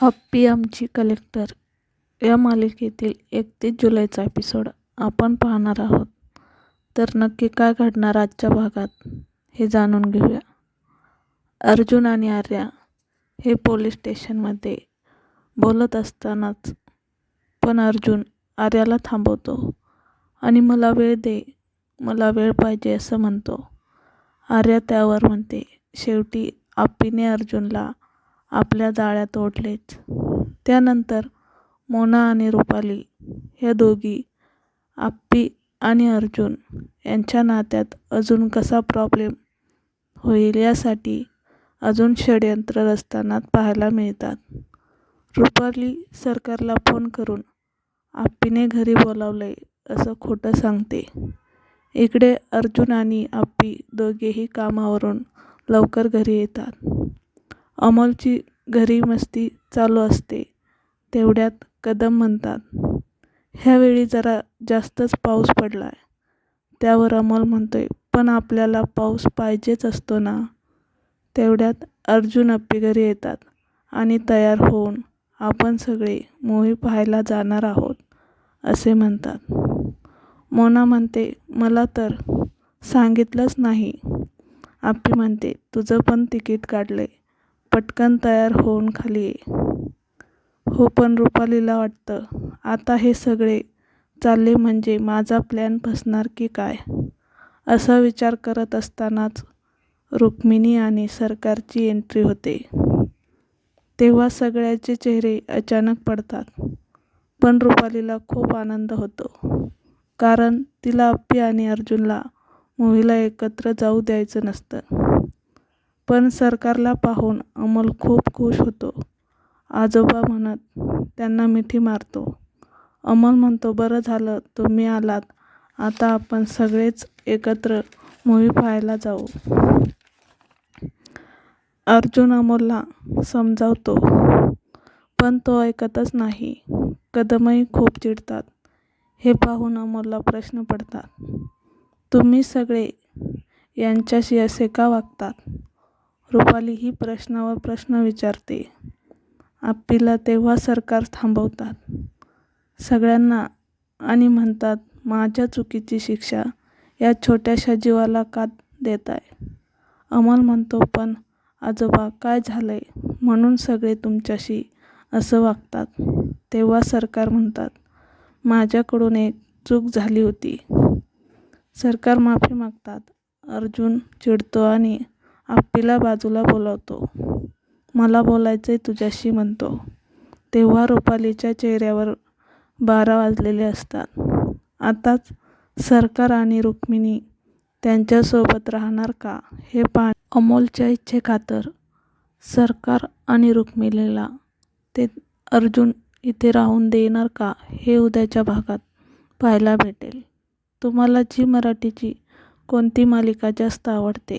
अप्पी आमची कलेक्टर या मालिकेतील एकतीस जुलैचा एपिसोड आपण पाहणार आहोत. तर नक्की काय घडणार आजच्या भागात हे जाणून घेऊया. अर्जुन आणि आर्या हे पोलीस स्टेशनमध्ये बोलत असतानाच पण अर्जुन आर्याला थांबवतो आणि मला वेळ दे मला वेळ पाहिजे असं म्हणतो. आर्या त्यावर म्हणते शेवटी आप्पीने अर्जुनला आपल्या जाळ्यात ओढलेच त्यानंतर मोना आणि रुपाली ह्या दोघी आप्पी आणि अर्जुन यांच्या नात्यात अजून कसा प्रॉब्लेम होईल यासाठी अजून षडयंत्र रचताना पाहायला मिळतात. रुपाली सरकारला फोन करून आप्पीने घरी बोलावलंय असं खोटं सांगते. इकडे अर्जुन आणि आप्पी दोघेही कामावरून लवकर घरी येतात. अमोलची घरी मस्ती चालू असते तेवढ्यात कदम म्हणतात ह्यावेळी जरा जास्तच पाऊस पडला आहे त्यावर अमोल आहे पण आपल्याला पाऊस पाहिजेच असतो ना. तेवढ्यात अर्जुन अप्पी घरी येतात आणि तयार होऊन आपण सगळे मूवी पाहायला जाणार आहोत असे म्हणतात. मोना म्हणते मला तर सांगितलंच नाही. आप्पी म्हणते तुझं पण तिकीट काढलं आहे पटकन तयार होऊन खाली ये. हो पण रुपालीला वाटतं आता हे सगळे चालले म्हणजे माझा प्लॅन फसणार की काय? असा विचार करत असतानाच रुक्मिणी आणि सरकारची एंट्री होते. तेव्हा सगळ्याचे चेहरे अचानक पडतात पण रुपालीला खूप आनंद होतो. कारण तिला अप्पी आणि अर्जुनला मूव्हीला एकत्र जाऊ द्यायचं नसतं. पण सरकारला पाहून अमोल खूप खुश होतो. आजोबा म्हणत त्यांना मिठी मारतो. अमोल म्हणतो बरं झालं तुम्ही आलात. आता आपण सगळेच एकत्र मूव्ही पाहायला जाऊ. अर्जुन अमोलला समजावतो पण तो ऐकतच नाही. कदमही खूप चिडतात. हे पाहून अमोलला प्रश्न पडतात तुम्ही सगळे यांच्याशी असे का वागतात? रुपाली ही प्रश्नावर प्रश्न विचारते. आप्पीला तेव्हा सरकार थांबवतात. सगळ्यांना आणि म्हणतात माझ्या चुकीची शिक्षा या छोट्याशा जीवाला का देताय? अमल म्हणतो पण आजोबा काय झालंय? म्हणून सगळे तुमच्याशी असं वागतात. तेव्हा सरकार म्हणतात माझ्याकडून एक चूक झाली होती. सरकार माफी मागतात. अर्जुन चिडतो आणि आप्पीला बाजूला बोलावतो. मला बोलायचंय तुझ्याशी म्हणतो. तेव्हा रुपालीच्या चेहऱ्यावर बारा वाजलेले असतात. आताच सरकार आणि रुक्मिणी त्यांच्यासोबत राहणार का हे पा अमोलच्या इच्छेखातर सरकार आणि रुक्मिणीला ते अर्जुन इथे राहून देणार का हे उद्याच्या भागात पाहायला भेटेल. तुम्हाला जी मराठीची कोणती मालिका जास्त आवडते?